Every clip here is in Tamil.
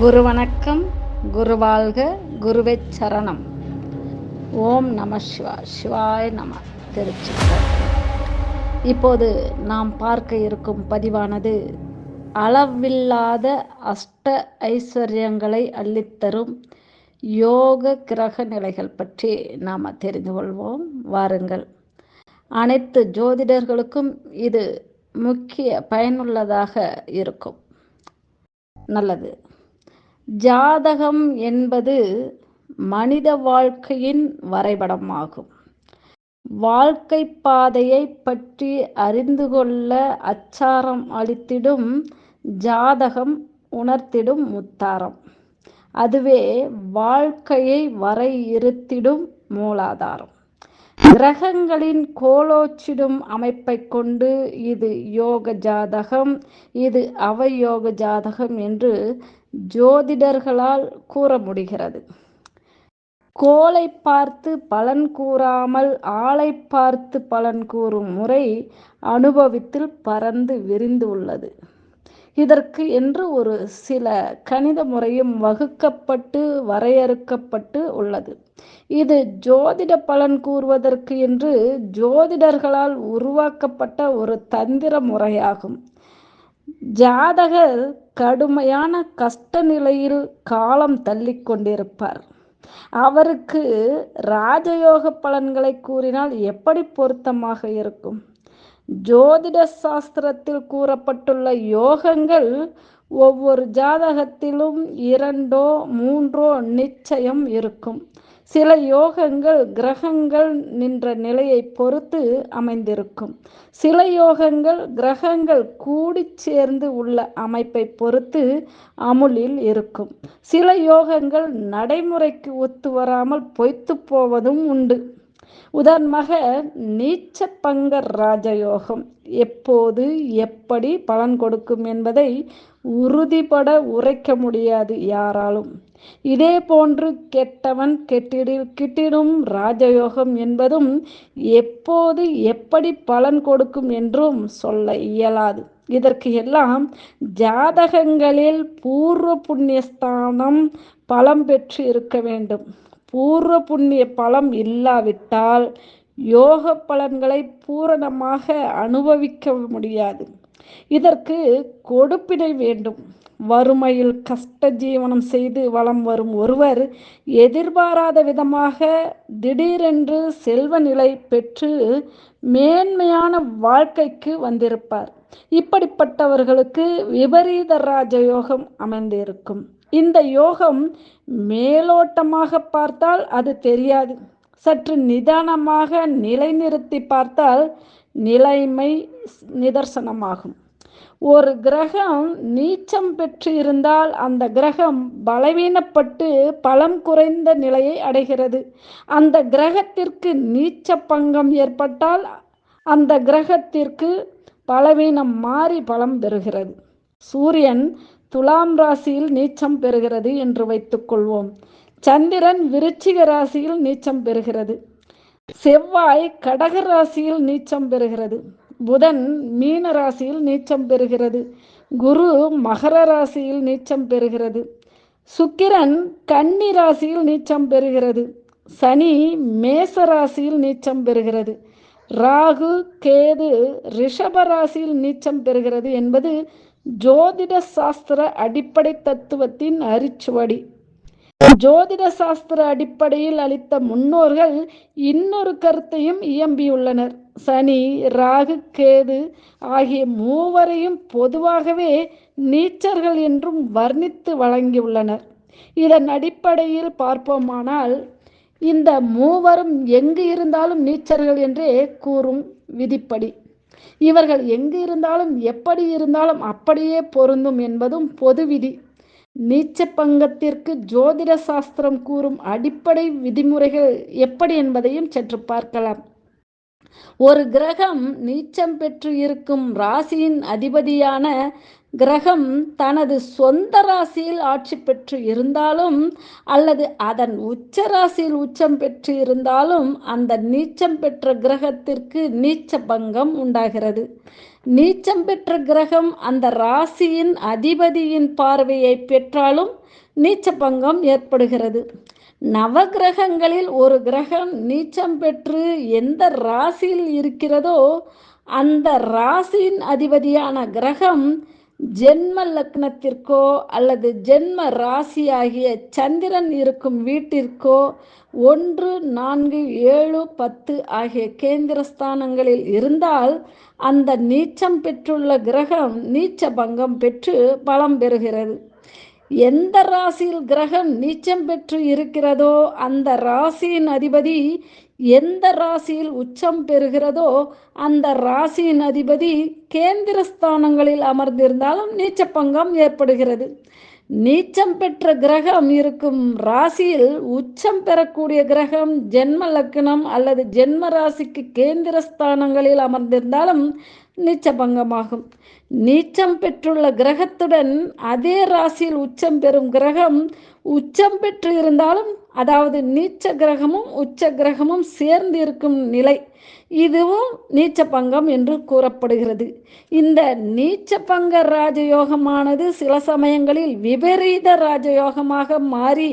குரு வணக்கம் குரு வாழ்க குருவே சரணம். ஓம் நம சிவா சிவாய நம திருச்சி இப்போது நாம் பார்க்க இருக்கும் பதிவானது அளவில்லாத அஷ்ட ஐஸ்வர்யங்களை அள்ளித்தரும் யோக கிரக நிலைகள் பற்றி நாம் தெரிந்து கொள்வோம். வாருங்கள். அனைத்து ஜோதிடர்களுக்கும் இது முக்கிய பயனுள்ளதாக இருக்கும். நல்லது. ஜாதகம் என்பது மனித வாழ்க்கையின் வரைபடமாகும். வாழ்க்கை பாதையை பற்றி அறிந்து கொள்ள அச்சாரம் அளித்திடும் ஜாதகம் உணர்த்திடும் முத்தாரம். அதுவே வாழ்க்கையை வரையிருத்திடும் மூலாதாரம். கிரகங்களின் கோலோச்சிடும் அமைப்பை கொண்டு இது யோக ஜாதகம் இது அவயோக ஜாதகம் என்று ஜோதிடர்களால் கூற முடிகிறது. கோலை பார்த்து பலன் கூறாமல் ஆளை பார்த்து பலன் கூறும் முறை அனுபவத்தில் பறந்து விரிந்து உள்ளது. இதற்கு என்று ஒரு சில கணித முறையும் வகுக்கப்பட்டு வரையறுக்கப்பட்டு உள்ளது. இது ஜோதிட பலன் கூறுவதற்கு என்று ஜோதிடர்களால் உருவாக்கப்பட்ட ஒரு தந்திர முறையாகும். ஜாதகர் கடுமையான கஷ்ட நிலையில் காலம் தள்ளி கொண்டிருப்பார். அவருக்கு ராஜயோக பலன்களை கூறினால் எப்படி பொருத்தமாக இருக்கும்? ஜோதிட சாஸ்திரத்தில் கூறப்பட்டுள்ள யோகங்கள் ஒவ்வொரு ஜாதகத்திலும் இரண்டோ மூன்றோ நிச்சயம் இருக்கும். சில யோகங்கள் கிரகங்கள் நின்ற நிலையை பொறுத்து அமைந்திருக்கும். சில யோகங்கள் கிரகங்கள் கூடி சேர்ந்து உள்ள அமைப்பை பொறுத்து அமுலில் இருக்கும். சில யோகங்கள் நடைமுறைக்கு ஒத்து வராமல் பொய்த்து போவதும் உண்டு. உதாரணமாக நீச்ச பங்க ராஜயோகம் எப்போது எப்படி பலன் கொடுக்கும் என்பதை உறுதிபட உரைக்க முடியாது யாராலும். இதே போன்று கெட்டவன் கெட்டிடி கிட்டிடும் ராஜயோகம் என்பதும் எப்போது எப்படி பலன் கொடுக்கும் என்றும் சொல்ல இயலாது. இதற்கு எல்லாம் ஜாதகங்களில் பூர்வ புண்ணியஸ்தானம் பலம் பெற்று இருக்க வேண்டும். பூர்வ புண்ணிய பலம் இல்லாவிட்டால் யோக பலன்களை பூரணமாக அனுபவிக்க முடியாது. இதற்கு கொடுப்பினை வேண்டும். வறுமையில் கஷ்ட ஜீவனம் செய்து வளம் வரும் ஒருவர் எதிர்பாராத விதமாக திடீரென்று செல்வ நிலை பெற்று மேன்மையான வாழ்க்கைக்கு வந்திருப்பார். இப்படிப்பட்டவர்களுக்கு விபரீத ராஜயோகம் அமைந்திருக்கும். இந்த யோகம் மேலோட்டமாக பார்த்தால் அது தெரியாது. சற்று நிதானமாக நிலைநிறுத்தி பார்த்தால் நிலைமை நிதர்சனமாகும். ஒரு கிரகம் நீச்சம் பெற்று இருந்தால் அந்த கிரகம் பலவீனப்பட்டு பலம் குறைந்த நிலையை அடைகிறது. அந்த கிரகத்திற்கு நீச்ச பங்கம் ஏற்பட்டால் அந்த கிரகத்திற்கு பலவீனம் மாறி பலம் பெறுகிறது. சூரியன் துலாம் ராசியில் நீச்சம் பெறுகிறது என்று வைத்துக்கொள்வோம் சந்திரன் விருச்சிக ராசியில் நீச்சம் பெறுகிறது. செவ்வாய் கடக ராசியில் நீச்சம் பெறுகிறது. புதன் மீன ராசியில் நீச்சம் பெறுகிறது. குரு மகர ராசியில் நீச்சம் பெறுகிறது. சுக்கிரன் கன்னி ராசியில் நீச்சம் பெறுகிறது. சனி மேச ராசியில் நீச்சம் பெறுகிறது. ராகு கேது ரிஷப ராசியில் நீச்சம் பெறுகிறது என்பது ஜோதிட சாஸ்திர அடிப்படை தத்துவத்தின் அரிச்சுவடி. ஜோதிட சாஸ்திர அடிப்படையில் அளித்த முன்னோர்கள் இன்னொரு கருத்தையும் இயம்பியுள்ளனர். சனி ராகு கேது ஆகிய மூவரையும் பொதுவாகவே நீச்சர்கள் என்றும் வர்ணித்து வழங்கியுள்ளனர். இதன் அடிப்படையில் பார்ப்போமானால் இந்த மூவரும் எங்கு இருந்தாலும் நீச்சர்கள் என்றே கூறும் விதிப்படி. இவர்கள் எங்கு இருந்தாலும் எப்படி இருந்தாலும் அப்படியே பொருந்தும் என்பதும் பொது விதி. நீச்ச பங்கத்திற்கு ஜோதிட சாஸ்திரம் கூறும் அடிப்படை விதிமுறைகள் எப்படி என்பதையும் சற்று பார்க்கலாம். ஒரு கிரகம் நீச்சம் பெற்று இருக்கும் ராசியின் அதிபதியான கிரகம் தனது சொந்த ராசியில் ஆட்சி பெற்று இருந்தாலும் அல்லது அதன் உச்ச ராசியில் உச்சம் பெற்று இருந்தாலும் அந்த நீச்சம் பெற்ற கிரகத்திற்கு நீச்ச பங்கம் உண்டாகிறது. நீச்சம் பெற்ற கிரகம் அந்த ராசியின் அதிபதியின் பார்வையை பெற்றாலும் நீச்ச பங்கம் ஏற்படுகிறது. நவகிரகங்களில் ஒரு கிரகம் நீச்சம் பெற்று எந்த ராசியில் இருக்கிறதோ அந்த ராசியின் அதிபதியான கிரகம் ஜென்ம லக்னத்திற்கோ அல்லது ஜென்ம ராசியாகிய சந்திரன் இருக்கும் வீட்டிற்கோ ஒன்று நான்கு ஏழு பத்து ஆகிய கேந்திரஸ்தானங்களில் இருந்தால் அந்த நீச்சம் பெற்றுள்ள கிரகம் நீச்ச பங்கம் பெற்று பலம் பெறுகிறது. எந்த ராசியில் கிரகம் நீச்சம் பெற்று இருக்கிறதோ அந்த ராசியின் அதிபதி எந்த ராசியில் உச்சம் பெறுகிறதோ அந்த ராசியின் அதிபதி கேந்திர ஸ்தானங்களில் அமர்ந்திருந்தாலும் நீச்ச பங்கம் ஏற்படுகிறது. நீச்சம் பெற்ற கிரகம் இருக்கும் ராசியில் உச்சம் பெறக்கூடிய கிரகம் ஜென்ம லக்னம் அல்லது ஜென்ம ராசிக்கு கேந்திர ஸ்தானங்களில் அமர்ந்திருந்தாலும் நீச்சபங்கமாகும். நீச்சம் பெற்றுள்ள கிரகத்துடன் அதே ராசியில் உச்சம் பெறும் கிரகம் உச்சம் பெற்று இருந்தாலும் அதாவது நீச்ச கிரகமும் உச்ச கிரகமும் சேர்ந்து இருக்கும் நிலை. இதுவும் நீச்ச பங்கம் என்று கூறப்படுகிறது. இந்த நீச்ச பங்க ராஜயோகமானது சில சமயங்களில் விபரீத ராஜயோகமாக மாறி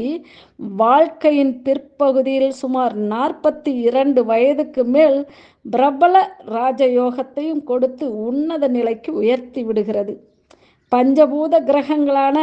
வாழ்க்கையின் பிற்பகுதியில் சுமார் நாற்பத்தி இரண்டு வயதுக்கு மேல் பிரபல ராஜயோகத்தையும் கொடுத்து உன்னத நிலைக்கு உயர்த்தி விடுகிறது. பஞ்சபூத கிரகங்களான